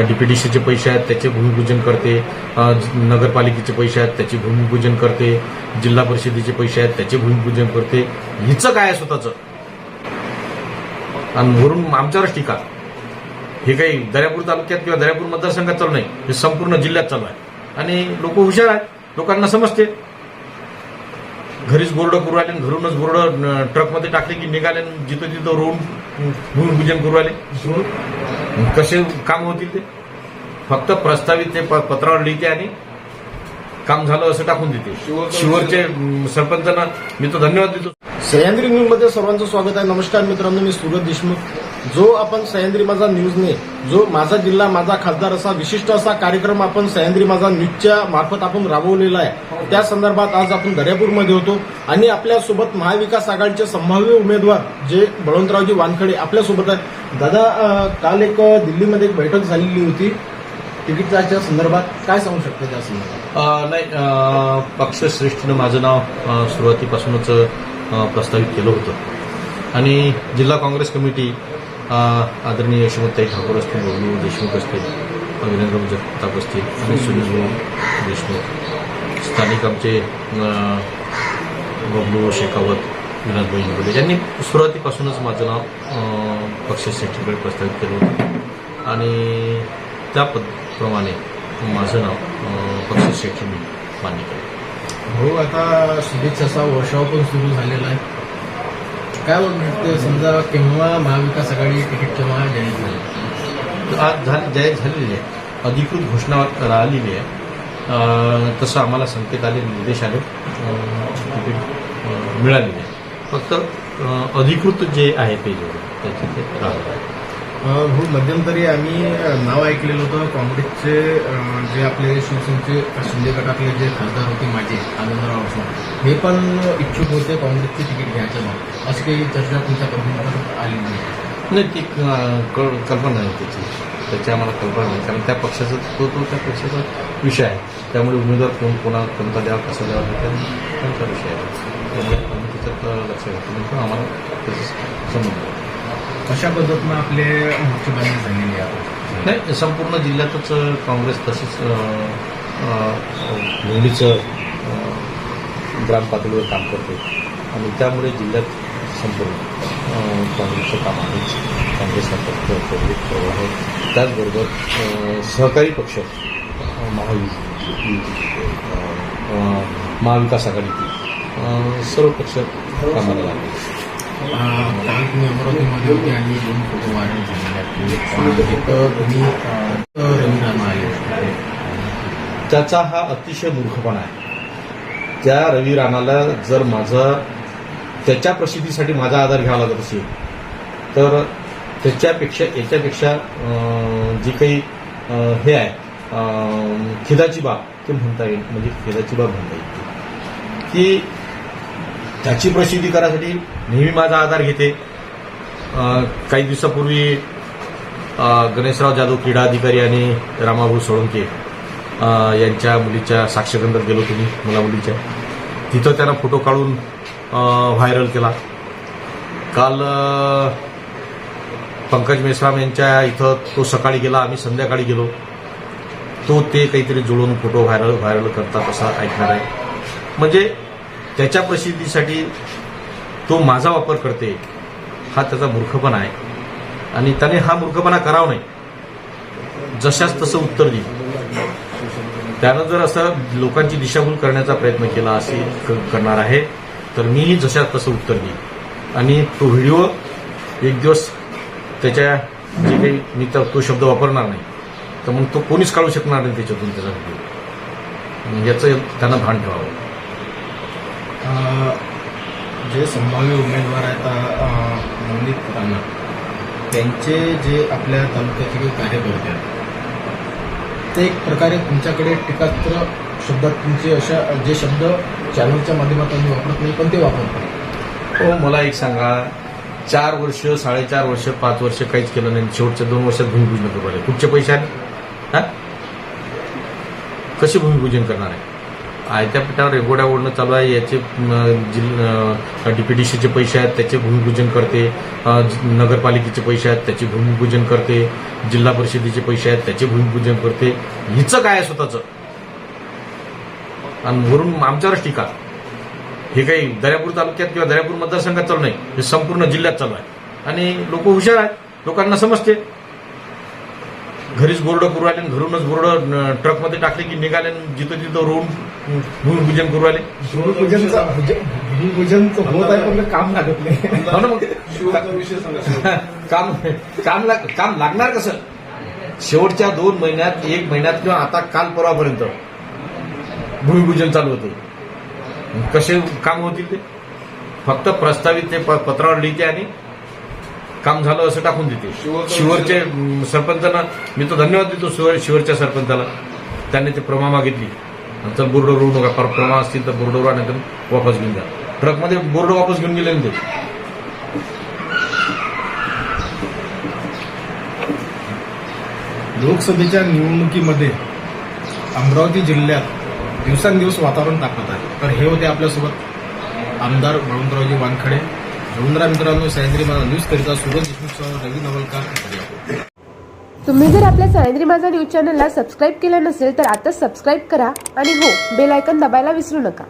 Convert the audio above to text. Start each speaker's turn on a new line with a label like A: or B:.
A: डीपीडीसीचे पैसे आहेत त्याचे भूमिपूजन करते. नगरपालिकेचे पैसे आहेत त्याचे भूमिपूजन करते. जिल्हा परिषदेचे पैसे आहेत त्याचे भूमिपूजन करते. हिचं काय आहे स्वतःचं? आणि वरून आमच्यावरच टीका. हे काही दर्यापूर तालुक्यात किंवा दर्यापूर मतदारसंघात चालू नाही. हे संपूर्ण जिल्ह्यात चालू आहे. आणि लोक हुशार आहेत. लोकांना समजते. घरीच बोर्ड करू आले आणि घरूनच बोर्ड ट्रकमध्ये टाकले की निघाले आणि जिथं तिथं रोड भूमिपूजन करू आले कसे काम होतील ते? फक्त प्रस्तावित ते प- पत्रावर लिहिते आणि काम झालं असं टाकून देते. शिवरचे सरपंचांना मी तो धन्यवाद देतो.
B: सह्याद्री न्यूजमध्ये सर्वांचं स्वागत आहे. नमस्कार मित्रांनो मी सूरज देशमुख. जो आपण सह्याद्री माझा न्यूजने जो माझा जिल्हा माझा खासदार असा विशिष्ट असा कार्यक्रम आपण सह्याद्री माझा न्यूजच्या मार्फत आपण राबवलेला आहे. त्या संदर्भात आज आपण दर्यापूरमध्ये होतो आणि आपल्यासोबत महाविकास आघाडीचे संभाव्य उमेदवार जे बळवंतरावजी वानखडे आपल्यासोबत आहेत. दादा काल एक दिल्लीमध्ये एक बैठक झालेली होती. तिकीटाच्या संदर्भात काय सांगू शकतो त्या संदर्भात?
A: नाही पक्षश्रेष्ठीनं माझं नाव सुरुवातीपासूनच प्रस्तावित केलं होतं. आणि जिल्हा काँग्रेस कमिटी आदरणीय यशवंतताई ठाकूर असतील बबलू देशमुख असतील वीरेंद्र जगताप असतील आणि सुनील देशमुख. स्थानिक आमचे बबलू शेखावत विनायक भाई यांनी सुरुवातीपासूनच माझं नाव पक्ष पक्षश्रेष्ठीकडे प्रस्तावित केलं होतं. आणि त्या पद्धतीप्रमाणे माझं नाव पक्ष पक्षश्रेष्ठींनी मान्य केलं.
B: भाऊ आता शुभेच्छाचा वर्षाव पण सुरू झालेला आहे. काय वाटतं समजा केव्हा महाविकास आघाडी तिकीट केव्हा जाहीर झाली?
A: आज झाली जाहीर झालेली आहे. अधिकृत घोषणा राहिलेली आहे. तसं आम्हाला संकेत आले निर्देश आले. तिकीट मिळालेली आहे. फक्त अधिकृत जे आहे ते त्याचे ते राहत आहे.
B: हो मध्यंतरी आम्ही नाव ऐकलेलं होतं. काँग्रेसचे जे आपले शिवसेनेचे शिंदे गटातले जे खासदार होते माझे आनंदराव अडसूळ हे पण इच्छुक होते काँग्रेसचे तिकीट घ्यायचं मग अशी काही चर्चा तुमच्या तुमच्यापर्यंत आली नाही?
A: नाही ती कळ कल्पना नाही त्याची. त्याची आम्हाला कल्पना नाही. कारण त्या पक्षाचा तो तो त्या पक्षाचा विषय आहे. त्यामुळे उमेदवार कोण कोणा कोणता द्यावा कसा द्यावा त्यांचा विषय आहे. त्यामुळे आम्ही त्याच्यात लक्ष घातलं आम्हाला त्याचा संबंध
B: कशा पद्धतीनं आपले मुख्यबांधणी झालेली आहे
A: नाही संपूर्ण जिल्ह्यातच काँग्रेस तसेच नेहमीचं ग्रामपातळीवर काम करते आणि त्यामुळे जिल्ह्यात संपूर्ण काँग्रेसचं काम आहे काँग्रेस आहे. त्याचबरोबर सहकारी पक्ष महायुती महाविकास आघाडीतील सर्व पक्ष कामाला लागले.
B: काल तुम्ही अमरावतीमध्ये होते आणि दोन फोटो व्हायरल झालेले तुम्ही आले
A: त्याचा हा अतिशय मूर्खपणा आहे. त्या रवी राणाला जर माझा त्याच्या प्रसिद्धीसाठी माझा आधार घ्यावा लागत असेल तर त्याच्यापेक्षा याच्यापेक्षा जी काही हे आहे खिदाची बाब ते म्हणता येईल. म्हणजे खिदाची बाब म्हणता येईल. की त्याची प्रसिद्धी करायसाठी नेहमी माझा आधार घेते. काही दिवसापूर्वी गणेशराव जाधव क्रीडा अधिकारी आणि रामाभाऊ सोळंके यांच्या मुलीच्या साक्षगंधात गेलो तुम्ही मुला मुलीच्या. तिथं त्यांना फोटो काढून व्हायरल केला. काल पंकज मेश्राम यांच्या इथं तो सकाळी गेला आम्ही संध्याकाळी गेलो. तो ते काहीतरी जुळून फोटो व्हायरल व्हायरल करतात असं ऐकणार आहे. म्हणजे त्याच्या प्रसिद्धीसाठी तो माझा वापर करते हा त्याचा मूर्खपणा आहे. आणि त्याने हा मूर्खपणा करावा नाही. जशाच तसं उत्तर दिलं त्यानं जर असं लोकांची दिशाभूल करण्याचा प्रयत्न केला असे क- करणार आहे तर मीही जशा तसं उत्तर देईन आणि तो व्हिडिओ एक दिवस त्याच्या जे काही मी तर तो शब्द वापरणार नाही तर मग तो कोणीच काढू शकणार नाही त्याच्यातून त्याचा व्हिडिओ. याचं त्यांना भान ठेवावं.
B: जे संभाव्य उमेदवार आहेत नवनीत राणा त्यांचे जे आपल्या तालुक्याचे काही कार्यकर्ते आहेत ते एक प्रकारे तुमच्याकडे टीकास्त्र शब्दात तुमचे अशा जे शब्द चॅनलच्या माध्यमातून मी वापरत नाही पण ते वापरतात
A: हो मला एक सांगा. चार वर्ष साडेचार वर्ष पाच वर्ष काहीच केलं नाही. शेवटच्या दोन वर्षात भूमिपूजन करू राहिले कुठच्या पैसे हा? कसे भूमिपूजन करणार आहे? आयत्या पिठावर रेगोड्या ओढणं चालू आहे. याचे जिल्हा डीपीडीसीचे पैसे आहेत त्याचे भूमिपूजन करते. नगरपालिकेचे पैसे आहेत त्याचे भूमिपूजन करते. जिल्हा परिषदेचे पैसे आहेत त्याचे भूमिपूजन करते. हिचं काय आहे स्वतःचं? आणि वरून आमच्यावरच टीका. हे काही दर्यापूर तालुक्यात किंवा दर्यापूर मतदारसंघात चालू नाही. हे संपूर्ण जिल्ह्यात चालू आहे. आणि लोक हुशार आहेत. लोकांना समजते. घरीच बोर्ड करू आणि घरूनच बोर्ड ट्रकमध्ये टाकले की निघाले आणि जिथं तिथं रोवून भूमिपूजन करू
B: भूमिपूजनचं भूमिपूजनचं होत आहे पण काम लागत नाही.
A: हो मग. काम काम लाग- काम लागणार कसं? शेवटच्या दोन महिन्यात एक महिन्यात किंवा आता काल परवापर्यंत भूमिपूजन चालू होते. कसे काम होतील ते? फक्त प्रस्तावित ते प- पत्रावर लिहिते आणि काम झालं असं टाकून देते.
C: शिवरचा
A: सरपंचांना मी तो धन्यवाद देतो शिवर शिवरच्या सरपंचाला. त्यांनी ते प्रमा मागितली. नंतर बोर्ड रोवू नका पर प्रमा असतील तर बोर्डवर आणा तर वापस घेऊन जा. ट्रकमध्ये बोर्ड वापस घेऊन गेले ते
B: लोकसभेच्या निवडणुकीमध्ये अमरावती जिल्ह्यात दिवसांदिवस वातावरण तापत आहे. तर हे होते आपल्यासोबत आमदार बळवंतरावजी वानखडे. रवींद्र मित्रांनो सह्याद्री माझा न्यूज करिता सुरज देशमुख रवी नवलकर
D: तुम्ही जर आपल्या सह्याद्री माझा न्यूज चॅनलला सबस्क्राईब केलं नसेल तर आता सबस्क्राईब करा आणि हो बेल आयकन दबायला विसरू नका.